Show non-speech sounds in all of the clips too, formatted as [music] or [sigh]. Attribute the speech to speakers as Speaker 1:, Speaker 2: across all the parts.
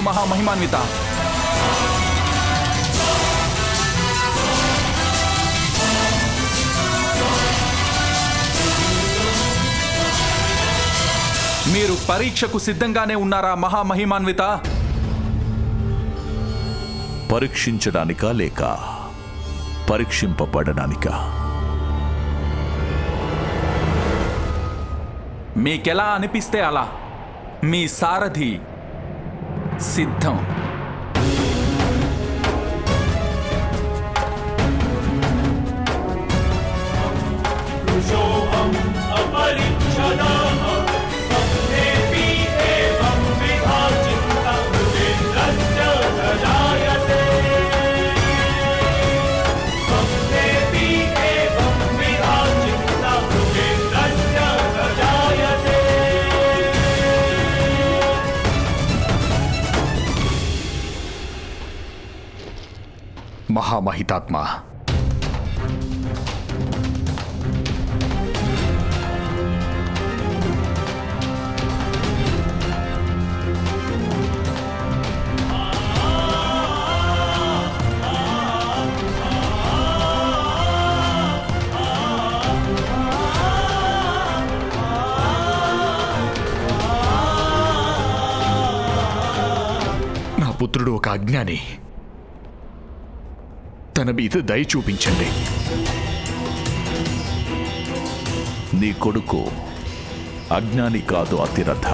Speaker 1: ప్రణామాలు మహామహిమాన్విత. మీరు పరీక్షకు సిద్ధంగానే ఉన్నారా మహామహిమాన్విత?
Speaker 2: పరీక్షించడానికా లేక పరీక్షింపబడడానికా?
Speaker 1: మీకెలా అనిపిస్తే అలా? మీ సారథి सिद्धम।
Speaker 3: మహామహితాత్మ నా పుత్రుడు ఒక అజ్ఞాని తన మీద దయ చూపించండి.
Speaker 2: నీ కొడుకు అజ్ఞాని కాదు అతిరథ.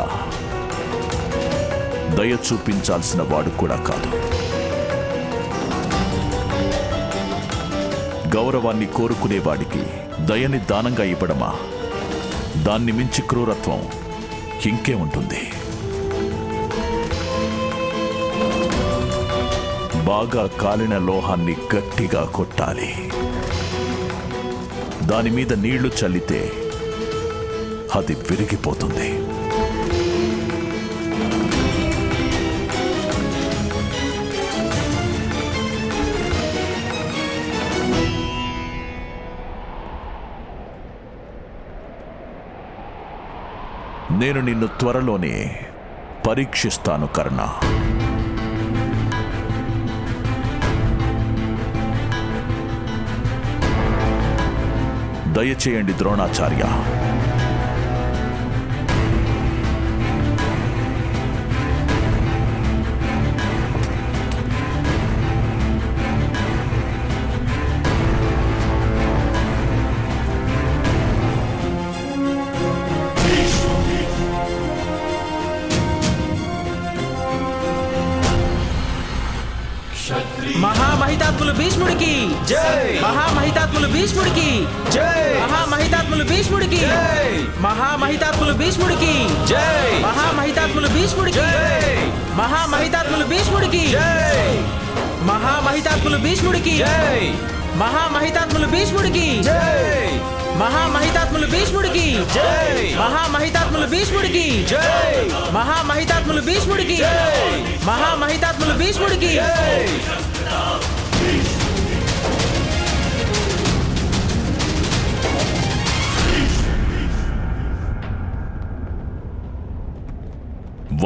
Speaker 2: దయ చూపించాల్సిన వాడు కూడా కాదు. గౌరవాన్ని కోరుకునేవాడికి దయని దానంగా ఇవ్వడమా? దాన్ని మించి క్రూరత్వం ఇంకే ఉంటుంది. బాగా కాలిన లోహాన్ని గట్టిగా కొట్టాలి. దాని మీద నీళ్ళు చల్లితే అది విరిగిపోతుంది. నేను నిన్ను త్వరలోనే పరీక్షిస్తాను కర్ణ. దయచేయండి ద్రోణాచార్య.
Speaker 4: మహామహితాత్ములు భీష్ముడికి మహామహితాత్ములు భీష్ముడికి మహామహితాత్ములు భీష్ముడికి మహామహితాత్ములు భీష్ముడికి మహామహితాత్ములు భీష్ముడికి మహామహితాత్ములు భీష్ముడికి మహామహితాత్ములు భీష్ముడికి మహామహితాత్ములు భీష్ముడికి మహామహితాత్ములు భీష్ముడికి మహామహితాత్ములు భీష్ముడికి మహామహితాత్ములు భీష్ముడికి మహామహితాత్ములు భీష్ముడికి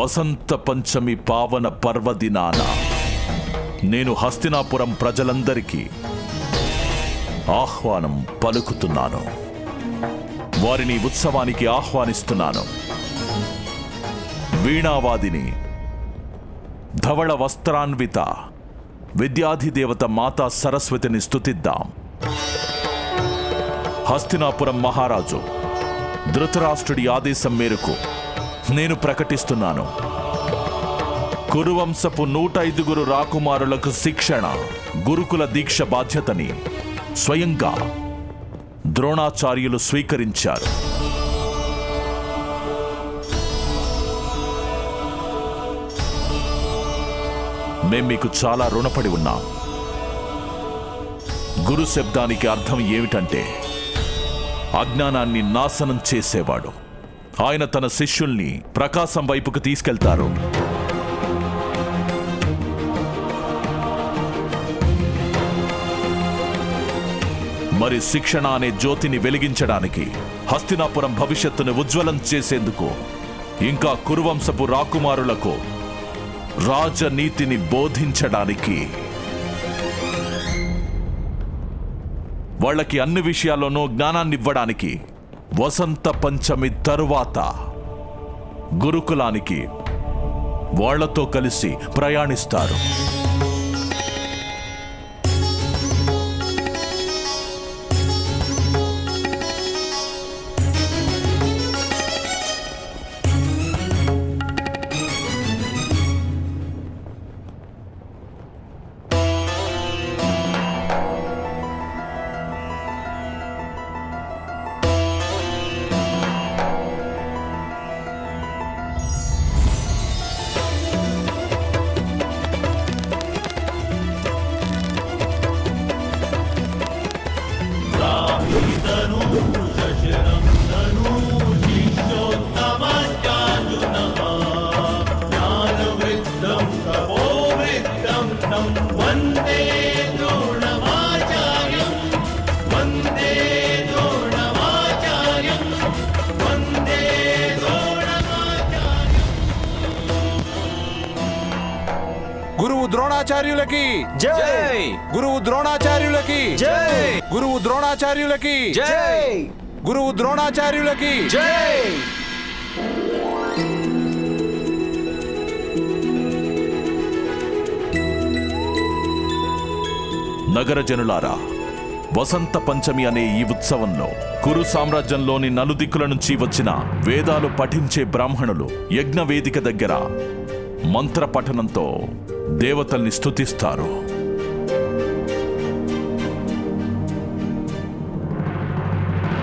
Speaker 2: వసంత పంచమి పావన పర్వదినాన నేను హస్తినాపురం ప్రజలందరికీ ఆహ్వానం పలుకుతున్నాను. వారిని ఉత్సవానికి ఆహ్వానిస్తున్నాను. వీణావాదిని ధవళ వస్త్రాన్విత విద్యాధిదేవత మాతా సరస్వతిని స్తుతిద్దాం. హస్తినాపురం మహారాజు ధృతరాష్ట్రుడి ఆదేశం మేరకు నేను ప్రకటిస్తున్నాను. కురువంశపు నూట ఐదుగురు రాకుమారులకు శిక్షణ గురుకుల దీక్ష బాధ్యతని స్వయంగా ద్రోణాచార్యులు స్వీకరించారు. మేం మీకు చాలా రుణపడి ఉన్నాం. గురు శబ్దానికి అర్థం ఏమిటంటే అజ్ఞానాన్ని నాశనం చేసేవాడు. ఆయన తన శిష్యుల్ని ప్రకాశం వైపుకు తీసుకెళ్తారు. మరి శిక్షణ అనే జ్యోతిని వెలిగించడానికి హస్తినాపురం భవిష్యత్తును ఉజ్వలం చేసేందుకు ఇంకా కురువంశపు రాకుమారులకు రాజనీతిని బోధించడానికి. వాళ్ళకి అన్ని విషయాల్లోనూ జ్ఞానాన్ని ఇవ్వడానికి వసంత పంచమి తరువాత గురుకులానికి వాళ్ళతో కలిసి ప్రయాణిస్తారు.
Speaker 5: గురువు ద్రోణాచార్యులకి
Speaker 1: జై!
Speaker 5: గురువు ద్రోణాచార్యులకి
Speaker 1: జై!
Speaker 5: గురువు ద్రోణాచార్యులకి
Speaker 1: జై!
Speaker 5: గురువు ద్రోణాచార్యులకి
Speaker 1: జై!
Speaker 2: నగర జనులారా వసంత పంచమి అనే ఈ ఉత్సవంలో కురు సామ్రాజ్యంలోని నలుదిక్కుల నుంచి వచ్చిన వేదాలు పఠించే బ్రాహ్మణులు యజ్ఞవేదిక దగ్గర మంత్ర పఠనంతో దేవతల్ని స్తుతిస్తారు.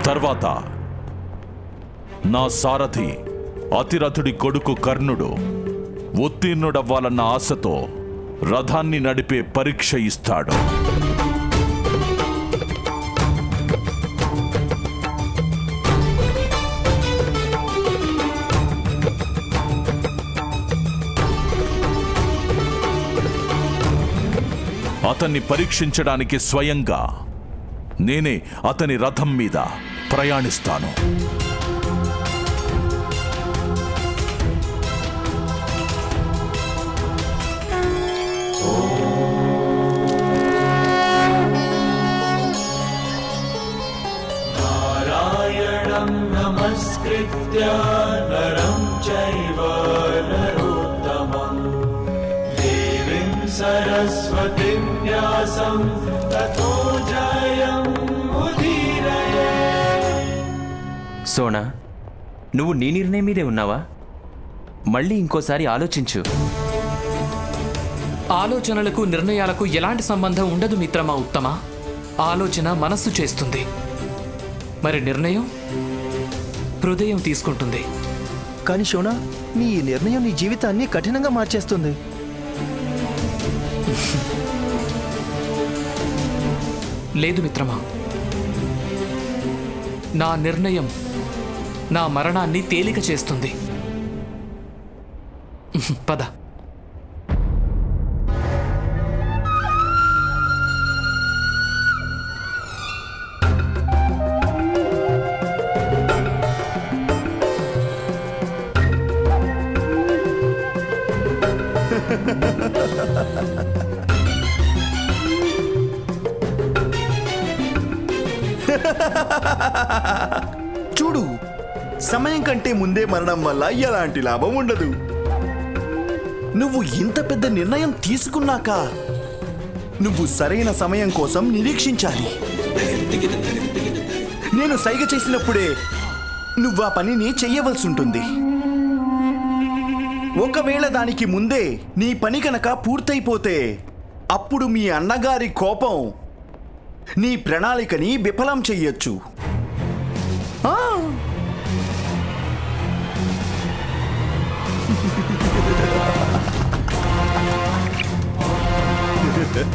Speaker 2: తర్వాత నా సారథి అతిరథుడి కొడుకు కర్ణుడు ఉత్తీర్ణుడవ్వాలన్న ఆశతో రథాన్ని నడిపే పరీక్ష ఇస్తాడు. అతన్ని పరీక్షించడానికి స్వయంగా నేనే అతని రథం మీద ప్రయాణిస్తాను
Speaker 6: नमस्कृत्य नरं चैव सरस्वतीं व्यासं ततो जयम् उदीरये
Speaker 7: సోనా నువ్వు నీ నిర్ణయం మీదే ఉన్నావా మళ్ళీ ఇంకోసారి ఆలోచించు
Speaker 8: ఆలోచనలకు నిర్ణయాలకు ఎలాంటి సంబంధం ఉండదు మిత్రమా ఉత్తమ ఆలోచన మనస్సు చేస్తుంది మరి నిర్ణయం హృదయం తీసుకుంటుంది
Speaker 9: కానీ షోనా నీ ఈ నిర్ణయం నీ జీవితాన్ని కఠినంగా మార్చేస్తుంది
Speaker 8: లేదు మిత్రమా. నా నిర్ణయం నా మరణాన్ని తేలిక చేస్తుంది. పద. [laughs]
Speaker 10: చూడు సమయం కంటే ముందే మరణం వల్ల ఎలాంటి లాభం ఉండదు. నువ్వు ఇంత పెద్ద నిర్ణయం తీసుకున్నాక నువ్వు సరైన సమయం కోసం నిరీక్షించాలి. నేను సైగ చేసినప్పుడే నువ్వు ఆ పనిని చెయ్యవలసి ఉంటుంది. ఒకవేళ దానికి ముందే నీ పని కనుక పూర్తయిపోతే అప్పుడు మీ అన్నగారి కోపం నీ ప్రణాళికని విఫలం చెయ్యొచ్చు. అత్యుత్తమం.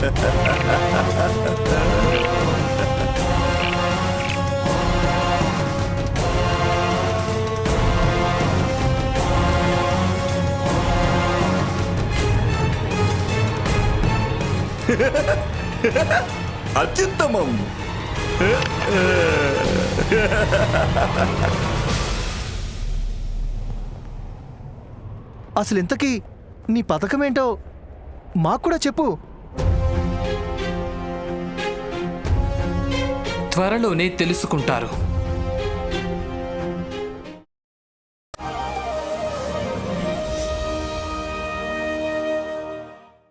Speaker 9: అసలు ఇంతకీ నీ పథకం ఏంటో మాకు కూడా చెప్పు.
Speaker 8: త్వరలోనే తెలుసుకుంటారు.